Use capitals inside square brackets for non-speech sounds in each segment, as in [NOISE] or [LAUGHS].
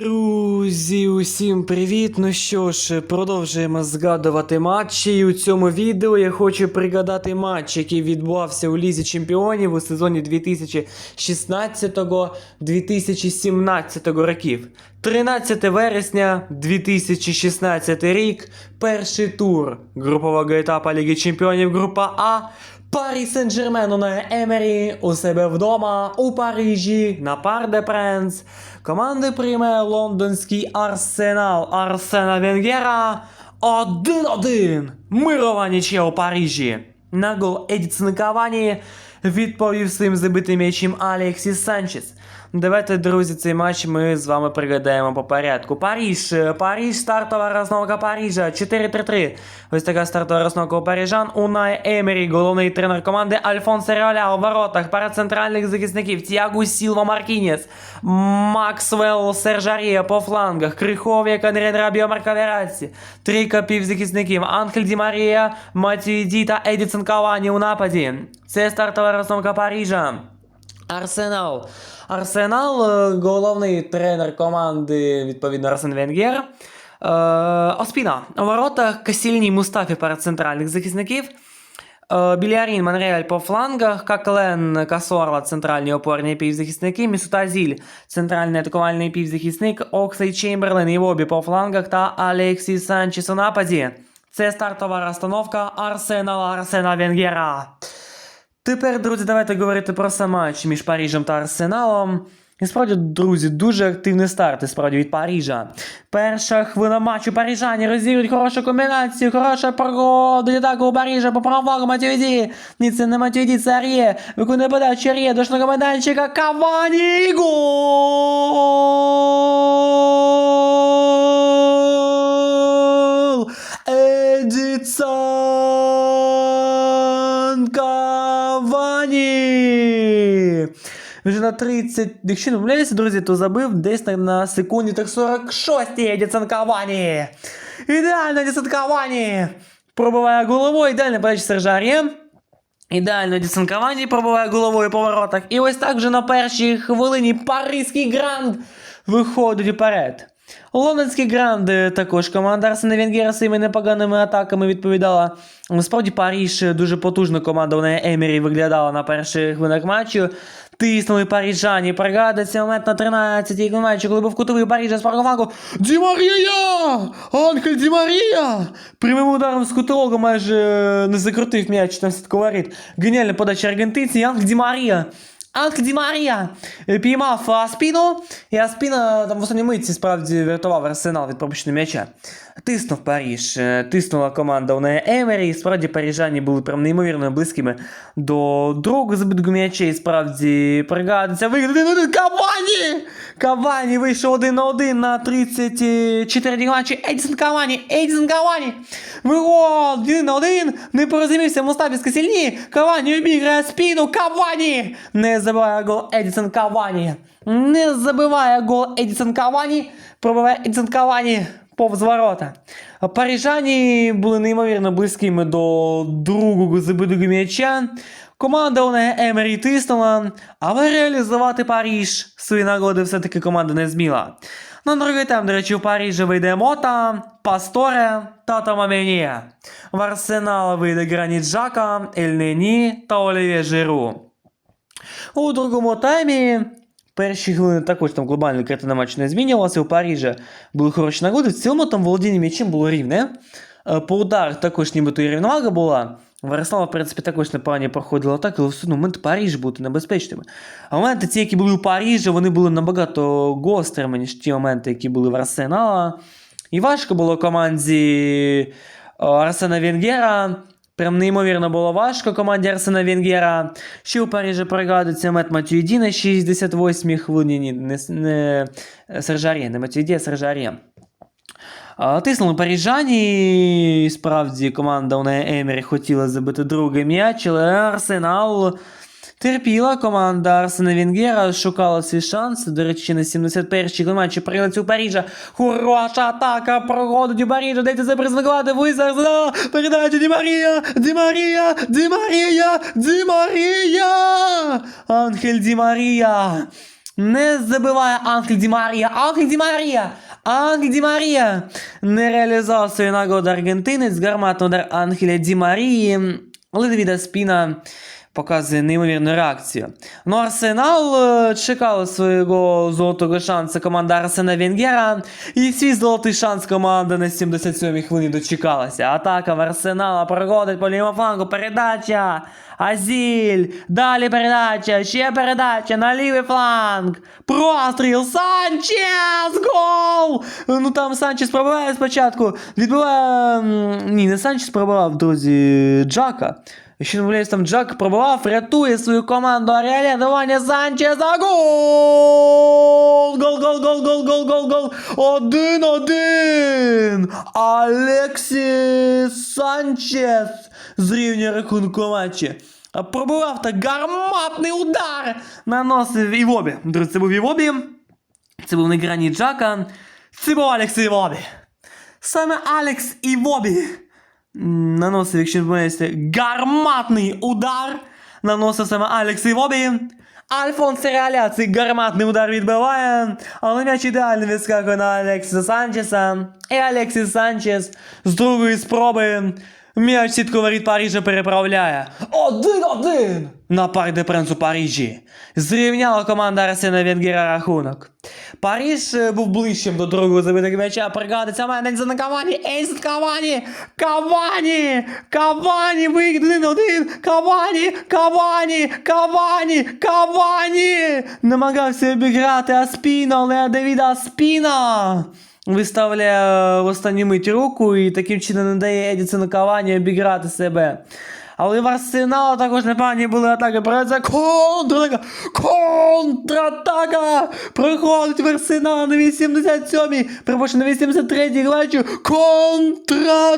Друзі, усім привіт! Ну що ж, продовжуємо згадувати матчі. І у цьому відео я хочу пригадати матч, який відбувався у Лізі Чемпіонів у сезоні 2016-2017 років. 13 вересня 2016 рік, перший тур групового етапу Ліги Чемпіонів група А. Парі Сен-Жермен на Емері у себе вдома у Парижі на Пар де Пренс. Команди прийме лондонський Арсенал Арсена Венгера 1-1. Мирова нічия у Парижі. На гол Едіцин Кавані відповів своїм забитим м'ячем Алексіс Санчес. Давайте, друзі, цей матч ми з вами пригадаємо по порядку. Паріж, Паріж, стартова розновка Парижа, 4-3-3. Ось така стартова розновка у парижан. Унай Емері, головний тренер команди Альфонсо Реоля у воротах, пара центральних захисників, Тіагу Сілва Маркінєс, Максвелл Сержарія по флангах, Крихов'як, Андрен Рабіо Маркавераці, трійка півзахисників, Анхель Ді Марія, Матію Ді та Едісон Кавані у нападі. Це стартова розновка Парижа. Арсенал. Арсенал, е, головний тренер команди, відповідно, Арсен Венгер. Е, Оспіна. У воротах Касільній Мустафі перед центральних захисників. Е, Білярін Монреаль по флангах, Каклен Касорла, центральні опорні півзахисники, Місутазіль, центральний атакувальний півзахисник, Оксей Чемберлен і Вобі по флангах та Алексій Санчес у нападі. Це стартова розстановка Арсенала Арсена Венгера. Тепер, друзі, давайте говорити про сам матч між Парижем та Арсеналом. І справді, друзі, дуже активний старт і справді від Парижа. Перша хвилина матчу парижані розігрують хорошу комбінацію, хороша прогода атаку у Парижа по правому Матюді. Ні, це не Матюді, це Ар'є. Виконує подачу Ар'є до штрафного майданчика Кавані гол! Вже на 30, якщо не помиляюся, друзі, то забив десь на, на секунді так 46 Едісон Кавані! Ідеально Едісон Пробиває головою, ідеально подача Сержарія. Ідеально Едісон пробиває головою по воротах. І ось так вже на першій хвилині Паризький гранд виходить вперед. Лондонський гранд е, також команда Арсена Венгера своїми непоганими атаками відповідала. Насправді Паріж е, дуже потужна команда, вона Емері виглядала на перших хвилинах матчу. Тиснули парижані, пригадується момент на 13-й матчі, коли був кутовий Парижа з парковаку. Ді Марія! Анхель Дімарія! Прямим ударом з кутового майже е, не закрутив м'яч там сітковарит. Геніальна подача аргентинці, Анхель Ді Анхель Ді Марія! Е, піймав Аспіну, і Аспіна там в останній митці справді врятував арсенал від пропущеного м'яча. Тиснув Паріж, е, тиснула команда у неї Емері, і справді парижані були прям неймовірно близькими до другого забитку м'яча, і справді пригадується один один Кавані! Кавані вийшов один на один на 34 матчі. Едісон Кавані, Едісон Кавані! Вигод, один на один, не порозумівся Мустафі Скасільні, Кавані обіграє спину, Кавані! Не забиває гол Едісон Кавані. Не забиває гол Едісон Кавані, пробиває Едісон Кавані Повз ворота. Парижані були неймовірно близькими до другого забитого м'яча. Команда у неї Емері тиснула, але реалізувати Паріж свої нагоди все-таки команда не зміла. На другий тайм, до речі, у Парижі вийде Мота, Пасторе та Томаменія. В Арсенал вийде Граніт Жака, Ельнені та Олівє Жиру. У другому таймі перші хвилини також там глобально картина матчу не змінювалася. У Парижі були хороші нагоди. В цілому там володіння м'ячем було рівне. Е, По ударах також нібито і рівновага була. Варислава, в принципі, також непогані проходила так, але все одно момент Париж бути небезпечними. А моменти, ті, які були у Парижі, вони були набагато гострими, ніж ті моменти, які були в Арсенала. І важко було команді е, Арсена Венгера. Прям неймовірно було важко команді Арсена Венгера. Ще у Парижі пригадується мет Матюїді на 68-й хвилині. Ні, не, не Сержарі, не Матюїді, а Сержарі. Тиснули парижані. і Справді команда у неї Емері хотіла забити другий м'яч, але Арсенал терпіла. Команда Арсена Венгера шукала свій шанс. До речі, на 71-й матчі прилець у Парижа. Хороша атака проходить у Парижа. Дайте це призвикати. Виз Арсенал. Передача Ді Марія. Ді Марія. Ді Марія. Ді Марія. Анхель Ді Марія. Не забиває Анхель Ді Марія. Анхель Ді Марія! Анхель Ді Марія! Не реалізував свою нагоду аргентинець. Гарматний удар Анхеля Ді Марії. Але Давіда Спіна показує неймовірну реакцію. Ну, Арсенал е, чекала свого золотого шансу команда Арсена Венгера. І свій золотий шанс команда на 77-й хвилині дочекалася. Атака в Арсенала проходить по лівому флангу. Передача. Азіль. Далі передача. Ще передача на лівий фланг. Простріл. Санчес! Гол! Ну там Санчес пробиває спочатку. Відбиває. Ні, не Санчес пробивав, друзі. Джака. Там Джак пробивав, рятує свою команду орієнтування Санчеса. Гол! Гол, гол, гол, гол, гол, гол, гол. Один-один. Алексіс Санчес зрівнює рахунку матчі. А Пробивав так гарматний удар. Наносив Івобі. Друзі, це був Івобі. Це був не грані Джака. Це був Алекс Івобі. Саме Алекс Івобі наносив, якщо не помиляюся, гарматний удар. Наносив саме Алекс Івобі. Альфонс Реаля цей гарматний удар відбиває, але м'яч ідеально відскакує на Алексіса Санчеса. І Алексіс Санчес з другої спроби м'яч сітку воріт Парижа переправляє. Один-один на Парк де Пренс у Парижі. Зрівняла команда Арсена Венгера рахунок. Париж е, був ближчим до другого забитого м'яча. Пригадується мене на Кавані. Ейс Кавані! Кавані! Кавані! Вихід один-один! Кавані! Кавані! Кавані! Кавані! Намагався обіграти Аспіно, але Давіда Аспіна виставляє в останню мить руку і таким чином не дає Едісону Кавані обіграти себе. Але в Арсенала також непогані були атаки. Проється контратака! Контратака! Проходить в Арсенал на 87-й, перепрошую, на 83-й глачу. Контратака!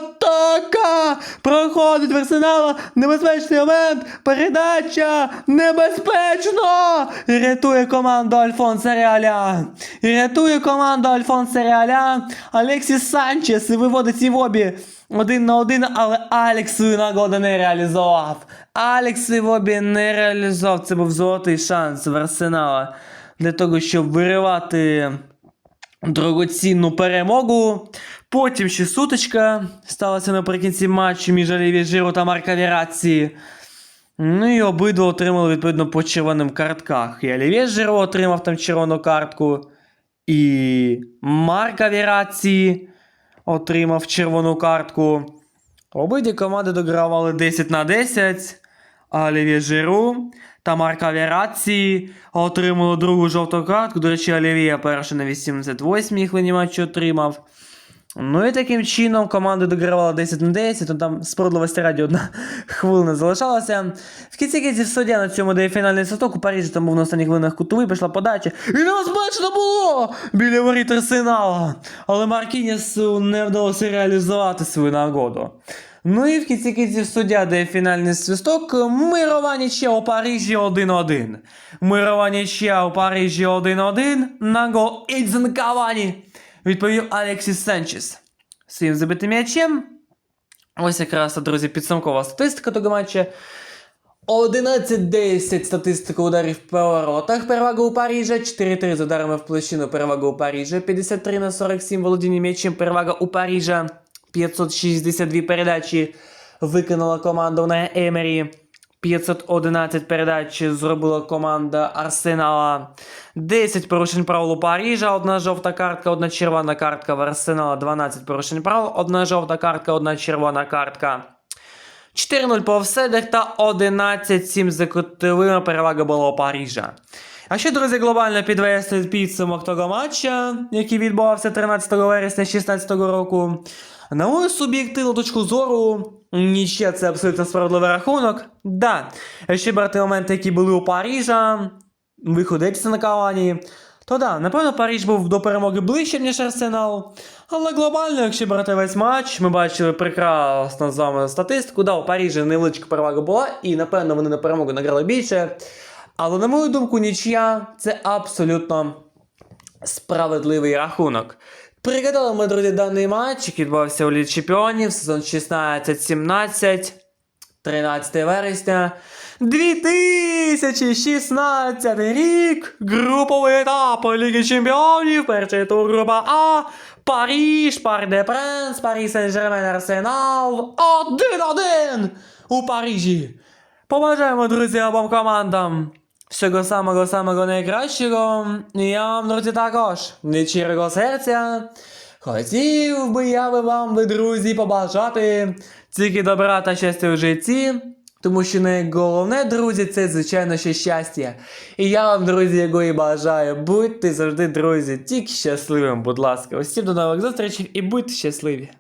Проходить в Арсенала. Небезпечний момент. Передача. Небезпечно! Рятує команду Альфонса Реаля. Рятує команду Альфонса Реаля. Алексіс Санчес виводить Івобі. Один на один, але Алекс свою нагоду не реалізував. Алекс Івобі не реалізував. Це був золотий шанс в Арсенала для того, щоб виривати дорогоцінну перемогу. Потім ще сутичка сталася наприкінці матчу між Оліві Жиру та Марка Віраці. Ну і обидва отримали відповідно по червоним картках. І Олівє Жиро отримав там червону картку. І Марка Віраці отримав червону картку. Обидві команди догравали 10 на 10. А Олівє Жиру та Марка Вераці отримали другу жовту картку. До речі, Олів'є першу на 88-й хвилині матчу отримав. Ну і таким чином команди догравали 10 на 10, то там справедливості раді одна [LAUGHS] хвилина залишалася. В кінці кінців суддя на цьому де фінальний святок у Парижі там був на останніх хвилинах кутовий, пішла подача. І небезпечно було біля воріт Арсенала. Але Маркінісу не вдалося реалізувати свою нагоду. Ну і в кінці кінців суддя дає фінальний свисток. Мирова нічия у Парижі 1-1. Мирова нічия у Парижі 1-1. На гол Ідзен Кавані відповів Алексіс Санчес своїм забитим м'ячем. Ось якраз, друзі, підсумкова статистика того матча. 11-10 статистика ударів по воротах, перевага у Парижа, 4-3 з ударами в площину, перевага у Парижа, 53 на 47 володіння м'ячем, перевага у Парижа, 562 передачі виконала команда на Емері. 511 передач зробила команда Арсенала. 10 порушень правил у Парижа, одна жовта картка, одна червона картка в Арсенала, 12 порушень правил, одна жовта картка, одна червона картка. 4-0 по офсайдах та 11-7 за кутовими перевага була у Парижа. А ще, друзі, глобально підвести підсумок того матча, який відбувався 13 вересня 2016 року. На мою суб'єктивну точку зору, нічия це абсолютно справедливий рахунок. Да, якщо брати моменти, які були у Парижа, виходиться на Кавані, то да, напевно, Париж був до перемоги ближче, ніж Арсенал. Але глобально, якщо брати весь матч, ми бачили прекрасно з вами статистику. Да, у Парижі невеличка перевага була, і напевно вони на перемогу награли більше. Але, на мою думку, нічия це абсолютно справедливий рахунок. Пригадали ми, друзі, даний матч, який відбувався у Лігі Чемпіонів, сезон 16-17. 13 вересня 2016 рік. Груповий етап Ліги Чемпіонів. Перший тур група А. Паріж, Пар де Пренс, Парі Сен-Жермен, Арсенал. 1-1 у Парижі. Побажаємо, друзі, обом командам. Всього самого самого найкращого. І я вам, друзі, також від щирого серця. Хотів би я би вам, ви, друзі, побажати тільки добра та щастя в житті. Тому що найголовне, друзі, це звичайно ще щастя. І я вам, друзі, його і бажаю. Будьте завжди, друзі, тільки щасливим, будь ласка. Усім до нових зустрічей і будьте щасливі.